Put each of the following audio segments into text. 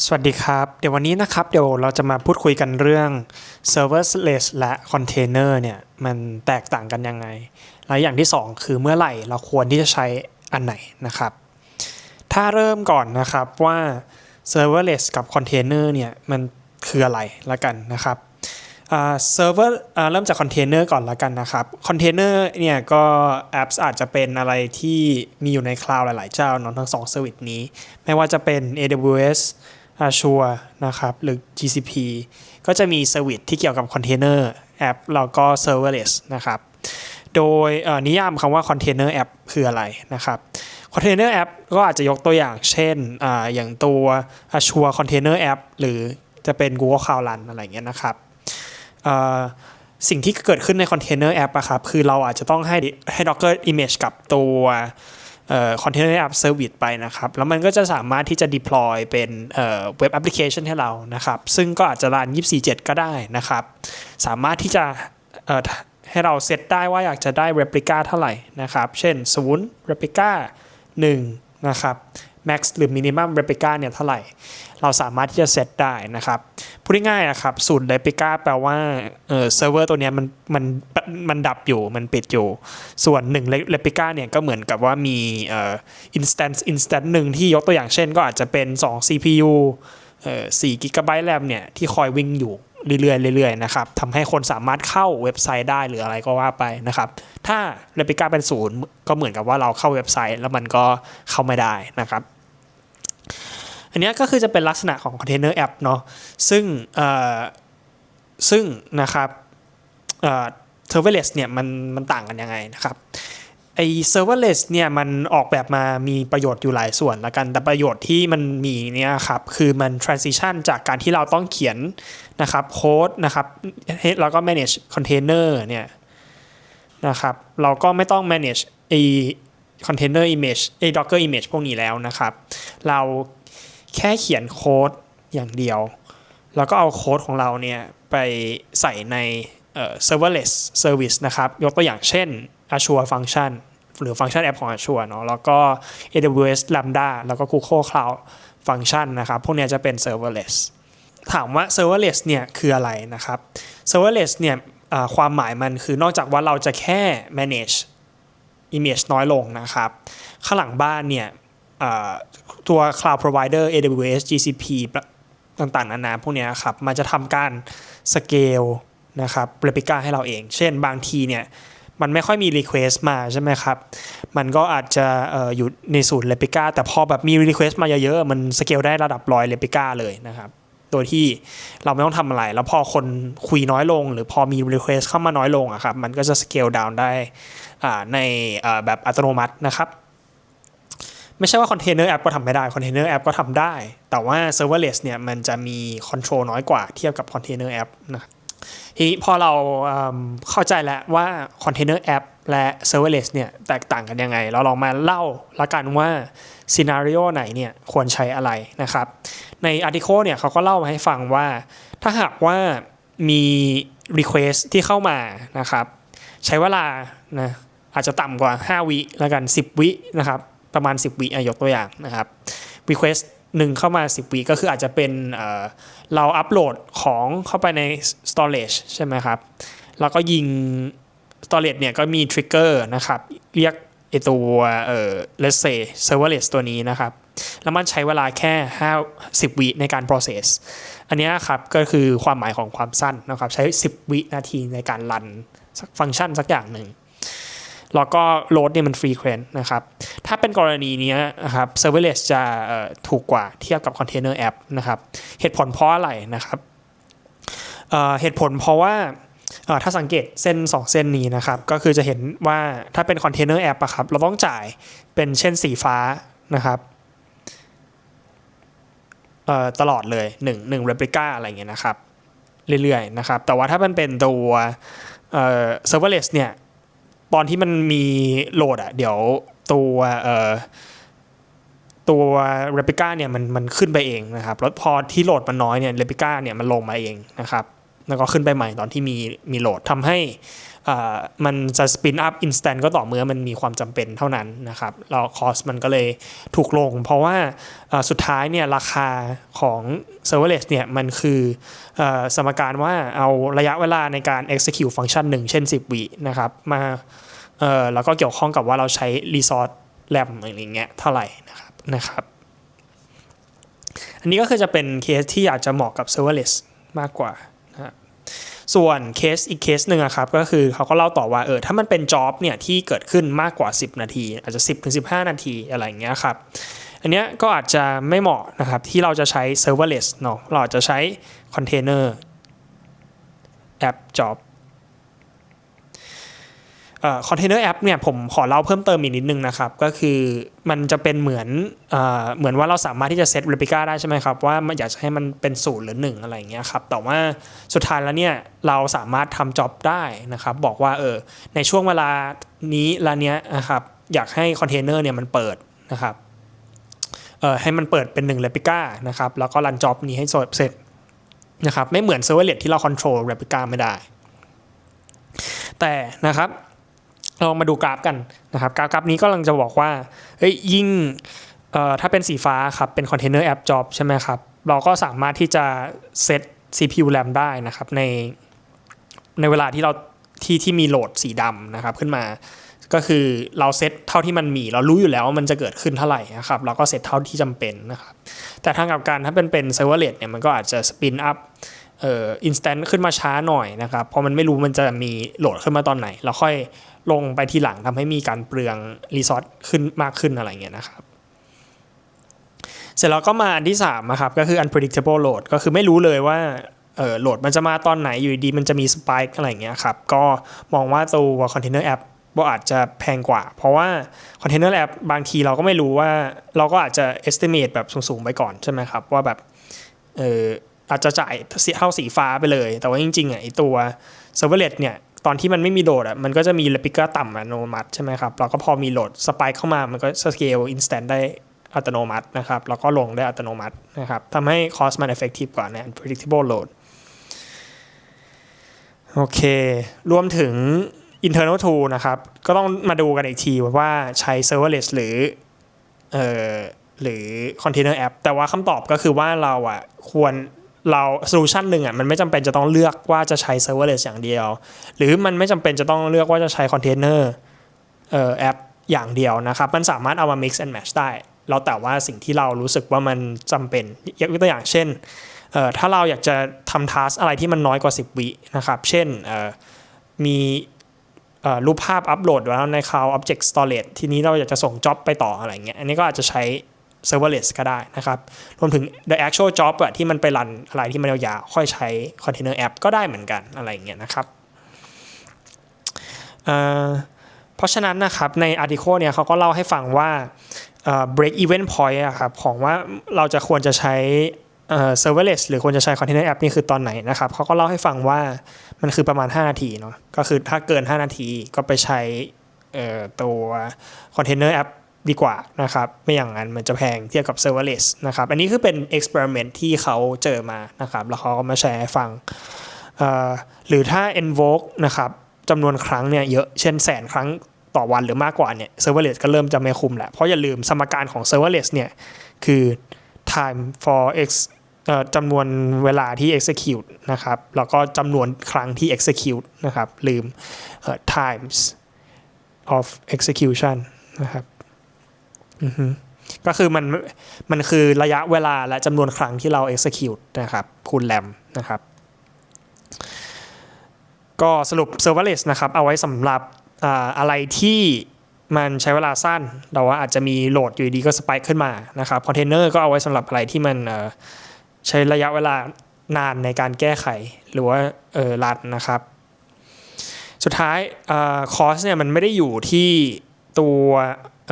สวัสดีครับ เดี๋ยววันนี้นะครับเดี๋ยวเราจะมาพูดคุยกันเรื่อง serverless และ container เนี่ยมันแตกต่างกันยังไง และอย่างที่ 2 คือเมื่อไหร่เราควรที่จะใช้อันไหนนะครับ ถ้าเริ่มก่อนนะครับว่า serverless กับ container เนี่ยมันคืออะไรละกันนะครับเซิร์ฟเวอร์เริ่มจากคอนเทนเนอร์ก่อนละกันนะครับ คอนเทนเนอร์เนี่ยก็แอปอาจจะเป็นอะไรที่มีอยู่ในคลาวด์หลาย ๆ เจ้าเนาะทั้งสองเซอร์วิสนี้ ไม่ว่าจะเป็น AWS Azure นะครับหรือ GCP ก็จะมีเซอร์วิสที่เกี่ยวกับคอนเทนเนอร์แอปแล้วก็ serverless นะครับ โดยนิยามคำว่าคอนเทนเนอร์แอปคืออะไรนะครับคอนเทนเนอร์แอปก็อาจจะยกตัวอย่างเช่นออย่างตัว Azure Container App หรือจะเป็น Google Cloud Run อะไรเงี้ยนะครับสิ่งที่เกิดขึ้นในคอนเทนเนอร์แอปอะครับคือเราอาจจะต้องให้ให้ Docker Image กับตัว คอนเทนเนอร์แอปเซอร์วิสไปนะครับ แล้วมันก็จะสามารถที่จะ deploy เป็นเว็บแอปพลิเคชันให้เรานะครับ ซึ่งก็อาจจะรัน 24/7 ก็ได้นะครับ สามารถที่จะให้เราเซตได้ว่าอยากจะได้ replica เท่าไหร่นะครับ เช่น 0 replica 1 นะครับ max หรือ minimum replica เนี่ยเท่าไหร่ เราสามารถที่จะเซตได้นะครับ พูดง่ายๆนะครับสูตร replica แปลว่าเออเซิร์ฟเวอร์ตัวนี้มันมันมันดับอยู่มันปิดอยู่ ส่วน1 replica เนี่ยก็เหมือนกับว่ามีเอ่อ instance instance หนึ่งที่ยกตัวอย่างเช่น ก็อาจจะเป็น 2 CPU เอ่อ4 GB RAM เนี่ยที่คอยวิ่งอยู่ เรื่อยๆเรื่อยๆนะครับทำให้คนสามารถเข้าเว็บไซต์ได้หรืออะไรก็ว่าไปนะครับ ถ้า replica เป็นศูนย์ก็เหมือนกับว่าเราเข้าเว็บไซต์ แล้วมันก็เข้าไม่ได้นะครับอันนี้ก็คือจะเป็นลักษณะของ Container App เนาะซึ่งซึ่งนะครับเอ่อ serverless เนี่ยมันมันต่างกันยังไงนะครับ ไอ้ serverless เนี่ยมันออกแบบมามีประโยชน์อยู่หลายส่วนละกัน แต่ประโยชน์ที่มันมีเนี่ยครับคือมัน transition จากการที่เราต้องเขียนนะครับโค้ดนะครับแล้วก็ manage container เนี่ยนะครับเราก็ไม่ต้อง manage ไอ้ container image ไอ้ docker image พวกนี้แล้วนะครับ เราแค่เขียนโค้ดอย่างเดียว แล้วก็เอาโค้ดของเราเนี่ยไปใส่ใน serverless service นะครับ ยกตัวอย่างเช่น Azure Function หรือ Function App ของ Azure เนาะแล้วก็ AWS Lambda แล้วก็ Google Cloud Function นะครับ พวกนี้จะเป็น serverless ถามว่า serverless เนี่ยคืออะไรนะครับ serverless เนี่ยความหมายมันคือนอกจากว่าเราจะแค่ manage image น้อยลงนะครับ ข้างหลังบ้านเนี่ยตัว cloud provider AWS GCP ต่างๆ นานาพวกนี้ครับ มันจะทำการ scale นะครับ replica ให้เราเอง เช่นบางทีเนี่ย มันไม่ค่อยมี request มาใช่ไหมครับ มันก็อาจจะออยู่ในศูนย์ replica แต่พอแบบมี request มาเยอะๆ มัน scale ได้ระดับร้อย replica เลยนะครับ โดยที่เราไม่ต้องทำอะไร แล้วพอคนคุยน้อยลง หรือพอมี request เข้ามาน้อยลงอะครับ มันก็จะ scale down ได้ในแบบอัตโนมัตินะครับ ไม่ใช่ว่าคอนเทนเนอร์แอปก็ทำไม่ได้ คอนเทนเนอร์แอปก็ทำได้ แต่ว่า serverless เนี่ยมันจะมีคอนโทรลน้อยกว่าเทียบกับคอนเทนเนอร์แอปนะ ทีนี้พอเราเข้าใจแล้วว่า Container App และ Serverless เนี่ยแตกต่างกันยังไง เราลองมาเล่าละกันว่าซีนารีโอไหนเนี่ยควรใช้อะไรนะครับ ในอาร์ติโคเนี่ยเขาก็เล่ามาให้ฟังว่า ถ้าหากว่ามี Request ที่เข้ามานะครับ ใช้เวลานะอาจจะต่ำกว่า 5 วิแล้วกัน 10 วินะครับ ประมาณ 10 วิอยกตัวอย่างนะครับ Request หนึ่งเข้ามา10วิก็คืออาจจะเป็นเเราอัปโหลดของเข้าไปใน storage ใช่ไหมครับ แล้วก็ยิง storage เนี่ยก็มี trigger นะครับ เรียกไอตัวเอ่อ let's say serverless ตัวนี้นะครับ แล้วมันใช้เวลาแค่ 5 10 วิในการ process อันนี้ครับก็คือความหมายของความสั้นนะครับ ใช้ 10 วินาทีในการรันฟังก์ชันสักอย่างหนึ่ง แล้วก็โหลดเนี่ยมันฟรีเควนต์นะครับ ถ้าเป็นกรณีนี้นะครับ serverless จะถูกกว่าเทียบกับ container app นะครับ เหตุผลเพราะอะไรนะครับเหตุผลเพราะว่าถ้าสังเกตเส้น 2 เส้นนี้นะครับ ก็คือจะเห็นว่าถ้าเป็น container app อะครับเราต้องจ่ายเป็นเช่นสีฟ้านะครับตลอดเลย 1 1 replica อะไรเงี้ยนะครับ เรื่อยๆนะครับ แต่ว่าถ้ามันเป็นตัว serverless เนี่ย ตอนที่มันมีโหลดอะเดี๋ยวตัวเอ่อตัว replica เนี่ยมันมันขึ้นไปเองนะครับแล้วพอที่โหลดมันน้อยเนี่ย replica เนี่ยมันลงมาเองนะครับ แล้วก็ขึ้นไปใหม่ตอนที่มีมีโหลดทำให้ มันจะสปินอัพอินสแตนก็ต่อเมื่อมันมีความจำเป็นเท่านั้นนะครับแล้วคอสมันก็เลยถูกลง เพราะว่าสุดท้ายเนี่ยราคาของ serverless เนี่ยมันคืออสมการว่าเอาระยะเวลาในการ execute ฟังก์ชันหนึ่งเช่น 10 วินะครับมาแล้วก็เกี่ยวข้องกับว่าเราใช้ resource RAM อะไรเงี้ยเท่าไหร่นะครับนะครับอันนี้ก็คือจะเป็นเคสที่อาจจะเหมาะกับ serverless มากกว่า ส่วนเคสอีกเคสหนึ่งอะครับก็คือเขาก็เล่าต่อว่าเออถ้ามันเป็นจ็อบเนี่ยที่เกิดขึ้นมากกว่า 10 นาที อาจจะ 10ถึง15 นาทีอะไรอย่างเงี้ยครับอันเนี้ยก็อาจจะไม่เหมาะนะครับที่เราจะใช้ serverless เนาะเราอาจจะใช้คอนเทนเนอร์แอปจ็อบ คอนเทนเนอร์แอปเนี่ยผมขอเล่าเพิ่มเติมอีกนิดนึงนะครับ ก็คือมันจะเป็นเหมือนเอเหมือนว่าเราสามารถที่จะเซต replica ได้ใช่ไหมครับ ว่ามันอยากจะให้มันเป็นศูนย์หรือหนึ่งอะไรอย่างเงี้ยครับแต่ว่าสุดท้ายแล้วเนี่ยเราสามารถทำ job ได้นะครับ บอกว่าเออในช่วงเวลานี้ละเนี้ยนะครับอยากให้คอนเทนเนอร์เนี่ยมันเปิดนะครับเออให้มันเปิดเป็น1 replica นะครับแล้วก็รัน job นี้ให้เสร็จนะครับไม่เหมือน serverless ที่เรา control replica ไม่ได้ แต่นะครับ ลองมาดูกราฟกันนะครับกราฟกราฟนี้ก็กำลังจะบอกว่าเฮ้ยยิ่งถ้าเป็นสีฟ้าครับเป็น Container App Job ใช่ไหมครับเราก็สามารถที่จะเซต CPU RAM ได้นะครับในในเวลาที่เราที่ที่มีโหลดสีดำนะครับขึ้นมาก็คือเราเซตเท่าที่มันมี เรารู้อยู่แล้วว่ามันจะเกิดขึ้นเท่าไหร่นะครับเราก็เซตเท่าที่จำเป็นนะครับแต่ทางกับกันถ้าเป็นเป็น Serverless เนี่ยมันก็อาจจะสปินอัพ เอ่ออินสแตนต์ขึ้นมาช้าหน่อยนะครับเพราะมันไม่รู้มันจะมีโหลดขึ้นมาตอนไหนเราค่อยลงไปทีหลังทำให้มีการเปลืองรีซอสขึ้นมากขึ้นอะไรเงี้ยนะครับเสร็จแล้วก็มาอันที่3นะครับก็คือ unpredictable load ก็คือไม่รู้เลยว่าเออโหลดมันจะมาตอนไหนอยู่ดีมันจะมี spike อะไรเงี้ยครับก็มองว่าตัว container app ก็อาจจะแพงกว่า เพราะว่า container app บางทีเราก็ไม่รู้ว่าเราก็อาจจะ estimate แบบสูงๆไปก่อนใช่ไหมครับว่าแบบเออ อาจจะจ่ายเท่าสีฟ้าไปเลย แต่ว่าจริงๆอะไอตัว serverless เนี่ยตอนที่มันไม่มีโหลดอะมันก็จะมี replica ต่ำอัตโนมัติใช่ไหมครับแล้วก็พอมีโหลดสปายเข้ามามันก็สเกล instant ได้อัตโนมัตินะครับแล้วก็ลงได้อัตโนมัตินะครับทำให้ cost มัน effective กว่าใน unpredictable load โอเค รวมถึง internal tool นะครับ ก็ต้องมาดูกันอีกทีว่าใช้ serverless หรือเอ่อหรือ container app แต่ว่าคำตอบก็คือว่าเราอะควร เราโซลูชันหนึ่งอะมันไม่จำเป็นจะต้องเลือกว่าจะใช้ serverless อย่างเดียว หรือมันไม่จำเป็นจะต้องเลือกว่าจะใช้คอนเทนเนอร์เอ่อแอปอย่างเดียวนะครับ มันสามารถเอามา mix and match ได้แล้วแต่ว่าสิ่งที่เรารู้สึกว่ามันจำเป็นยกตัวอย่างเช่นเอ่อถ้าเราอยากจะทำทัสอะไรที่มันน้อยกว่า 10 วินะครับ เช่นเอ่อมีรูปภาพอัปโหลดไว้แล้วใน Cloud Object Storage ทีนี้เราอยากจะส่งจ็อบไปต่ออะไรเงี้ย อันนี้ก็อาจจะใช้ serverless ก็ได้นะครับ รวมถึง the actual job อะที่มันไปรันอะไรที่มันยาวๆค่อยใช้ container app ก็ได้เหมือนกันอะไรอย่างเงี้ยนะครับเเพราะฉะนั้นนะครับใน article เนี่ยเขาก็เล่าให้ฟังว่า break even point อะครับของว่าเราจะควรจะใช้เอ่อ serverless หรือควรจะใช้ container app นี่คือตอนไหนนะครับเขาก็เล่าให้ฟังว่ามันคือประมาณ 5 นาทีเนาะก็คือถ้าเกิน 5 นาทีก็ไปใช้ตัว container app ดีกว่านะครับ ไม่อย่างนั้นมันจะแพงเทียบกับ serverless นะครับ อันนี้คือเป็น experiment ที่เขาเจอมานะครับ แล้วเขาก็มาแชร์ให้ฟัง หรือถ้า invoke นะครับจำนวนครั้งเนี่ยเยอะเช่นแสนครั้งต่อวันหรือมากกว่าเนี่ย serverless ก็เริ่มจะไม่คุ้มแหละ เพราะอย่าลืมสมการของ serverless เนี่ย คือ time for x เอ่อจำนวนเวลาที่ execute นะครับ แล้วก็จำนวนครั้งที่ execute นะครับ ลืม times of execution นะครับ ก็คือมันมันคือระยะเวลาและจำนวนครั้งที่เรา execute นะครับคูณแรมนะครับ ก็สรุป serverless นะครับ เอาไว้สำหรับอะไรที่มันใช้เวลาสั้น แต่ว่าอาจจะมีโหลดอยู่ดีก็สปายขึ้นมานะครับคอนเทนเนอร์ก็เอาไว้สำหรับอะไรที่มันใช้ระยะเวลานานในการแก้ไขหรือว่าเออรันนะครับ สุดท้ายคอสเนี่ยมันไม่ได้อยู่ที่ตัว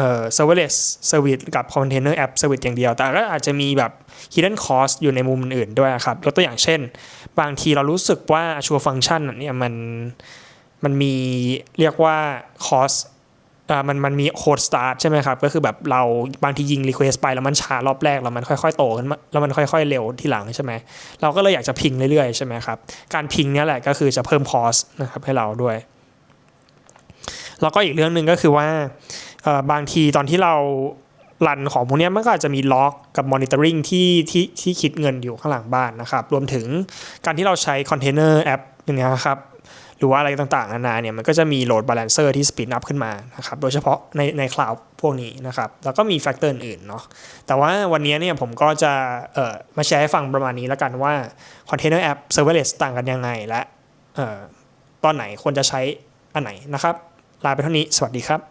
เอ่อ serverless service กับ container app service อย่างเดียว แต่ก็อาจจะมีแบบ hidden cost อยู่ในมุมอื่นด้วยครับยกตัวอย่างเช่น บางทีเรารู้สึกว่า Azure function เนี่ยมันมันมีเรียกว่า cost มันมันมีโค้ดสตาร์ทใช่ไหมครับ ก็คือแบบเราบางทียิงรีเควสไปแล้วมันช้ารอบแรก แล้วมันค่อยๆ โตขึ้นมาแล้วมันค่อย ๆ เร็วทีหลังใช่ไหมเราก็เลยอยากจะพิงเรื่อยๆ ใช่ไหมครับ การพิงนี่แหละก็คือจะเพิ่มคอสนะครับให้เราด้วย แล้วก็อีกเรื่องหนึ่งก็คือว่า บางทีตอนที่เรารันของพวกนี้มันก็อาจจะมีล็อกกับมอนิเตอร์ริงที่ที่ที่คิดเงินอยู่ข้างหลังบ้านนะครับ รวมถึงการที่เราใช้คอนเทนเนอร์แอปอย่างเงี้ยครับหรือว่าอะไรต่างๆนานาเนี่ยมันก็จะมีโหลดบาลานเซอร์ที่สปีดอัพขึ้นมานะครับโดยเฉพาะในในคลาวด์พวกนี้นะครับ แล้วก็มีแฟกเตอร์อื่นๆเนาะแต่ว่าวันนี้เนี่ยผมก็จะเอ่อมาแชร์ให้ฟังประมาณนี้แล้วกันว่าคอนเทนเนอร์แอปเซิร์เวอร์เลสต่างกันยังไงและเอ่อตอนไหนควรจะใช้อันไหนนะครับ ลาไปเท่านี้สวัสดีครับ